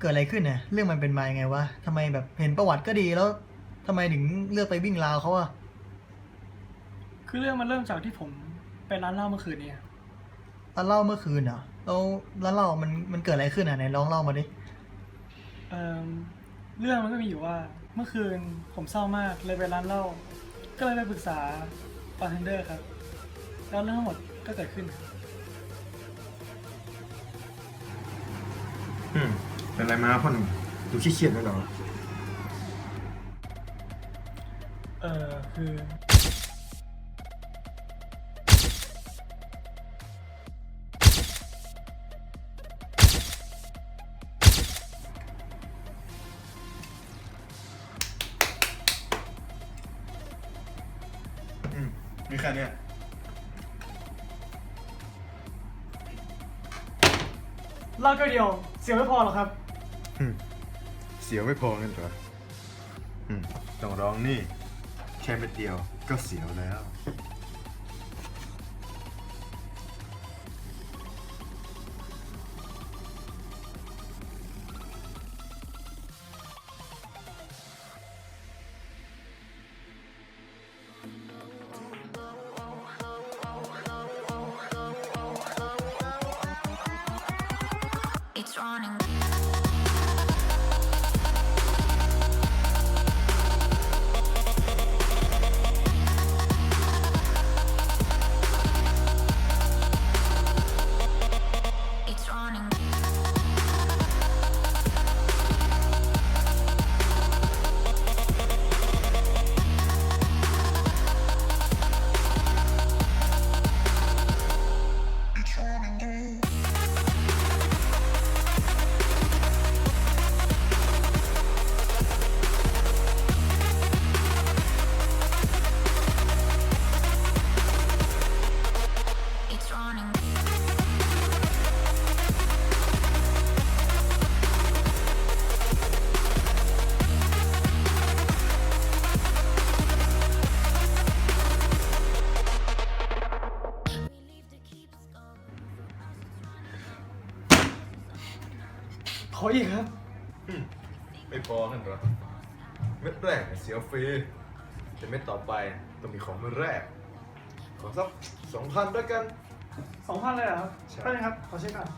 เกิดอะไรขึ้นเนี่ยเรื่องมันเป็นมายังไงวะทำไมแบบเห็นประวัติก็ดีแล้วทำไมถึงเลือกไปวิ่งราวเขาอะคือเรื่องมันเริ่มจากที่ผมไปร้านเหล้าเมื่อคืนนี้ครับร้านเหล่าเมื่อคืนเหรอแล้วร้านเหล่ามันมันเกิดอะไรขึ้นอะไหนลองเล่ามาดิเอ่อเรื่องมันก็มีอยู่ว่า เมื่อคืนผมเศร้ามากเลยไปร้านเหล้าก็เลยไปปรึกษาบาร์เทนเดอร์ครับ แล้วเรื่องทั้งหมดก็เกิดขึ้นครับอืม เป็นอะไรมาพ่อหนุ่มดูขี้เกียจเลยเหรอ เออคืออืมมีแค่เนี้ยเหล้าแก้วเดียว เสียไม่พอหรอกครับอืม เสียวไม่พอเงั้นเหรอต้องร้องนี่ แค่เม็ดเดียวก็เสียวแล้ว ออีกครับอืมไม่พอนั่นเหรอเม็ดแรกเนี่ยเสียวฟรีแต่เม็ดต่อไปต้องมีของเม็ดแรก ขอสักสองพันด้วยกัน สองพันเลยเหรอครับใช่แป๊บนึงครับ ขอเช็คก่อน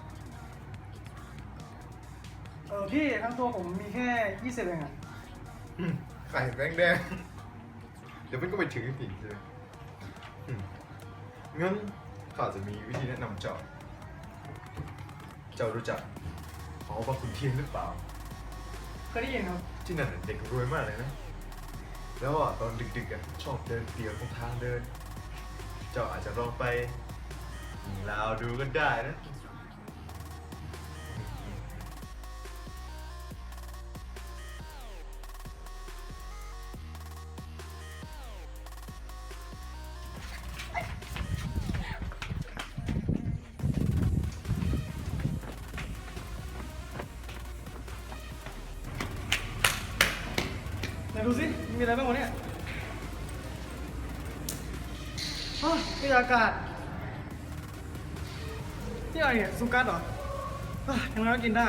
เออพี่ทั้งตัวผมมีแค่ยี่สิบเองอะอืมไข่แบงค์แดง เดี๋ยวมันก็ไปถึงอีกใช่ไหมอืมงั้นข้าจะมีวิธีแนะนำเจ้า เจ้ารู้จัก หอพระขุนเทียนหรือเปล่าเคยได้ยินครับที่นั่นน่ะเด็กรวยมากเลยนะ แล้วอะตอนดึกๆอะชอบเดินเดี่ยวตรงทางเดิน เจ้าอาจจะลองไปลาวดูก็ได้นะ ดูสิมีอะไรบ้างวะเนี่ยอ้าวมีอากาศนี่อะไรเนี่ยซูกัดเหรออะยังไงก็กินได้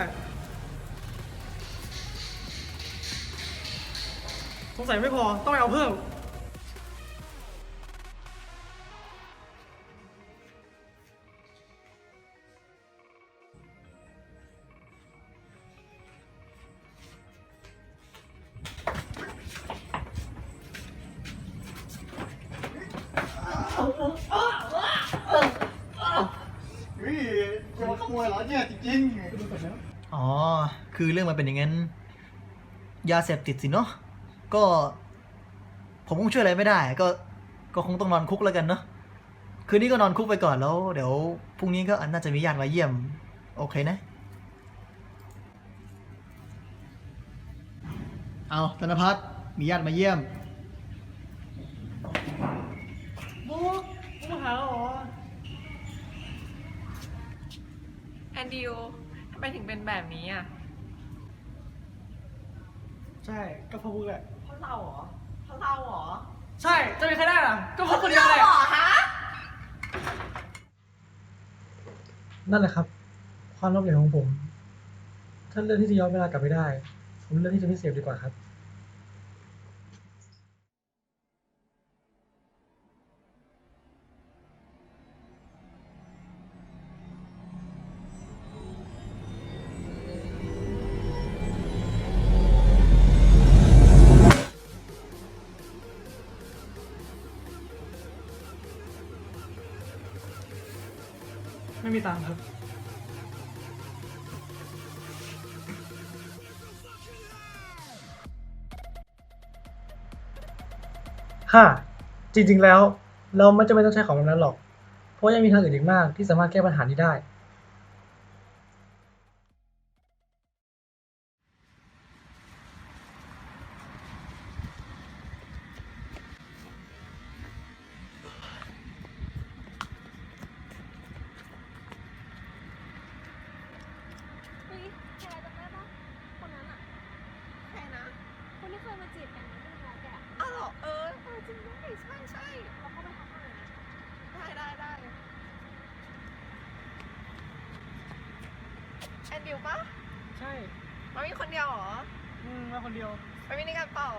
สงสัยไม่พอต้องไปเอาเพิ่ม จะมาขโมยเหรอเนี่ยจริงอ๋อ คือเรื่องมันเป็นอย่างนั้น ยาเสพติดสิเนาะ ก็ ผมคงช่วยอะไรไม่ได้ ก็ ก็คงต้องนอนคุกแล้วกันเนาะ คืนนี้ก็นอนคุกไปก่อนแล้ว เดี๋ยวพรุ่งนี้ก็น่าจะมีญาติมาเยี่ยม โอเคนะ เอาธนพัฒน์มีญาติมาเยี่ยม บุ๊กบุ๊กมาหาเราเหรอ ดิวทำไมถึงเป็นแบบนี้อะ ใช่ก็เพราะพวกแหละเพราะเราเหรอเพราะเราเหรอใช่จะมีใครได้ล่ะก็เพราะคนเดียวแหละนั่นแหละครับ ความล้มเหลวของผม ท่านเลือกที่จะย้อนเวลากลับไม่ได้ ผมเลือกที่จะไม่เสพดีกว่าครับ ไม่มีตังค์ครับฮ่าจริงๆแล้วเราไม่จำเป็นต้องใช้ของพวกนั้นหรอก เพราะยังมีทางอื่นอีกมากที่สามารถแก้ปัญหานี้ได้ ฟิวปะใช่ มามีคนเดียวเหรอ อืมมาคนเดียว มามีในการเป่า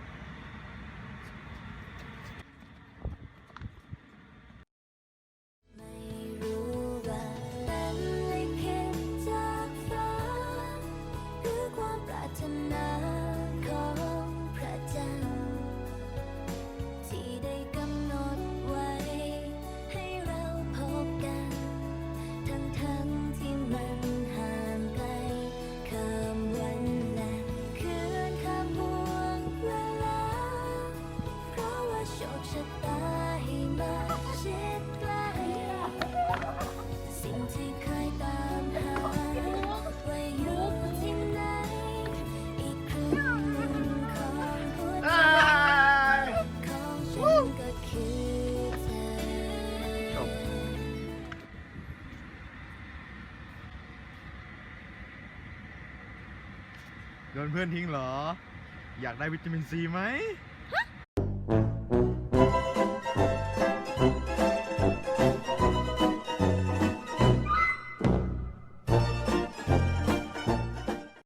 โดนเพื่อนทิ้งเหรอ อยากได้วิตามินซีไหม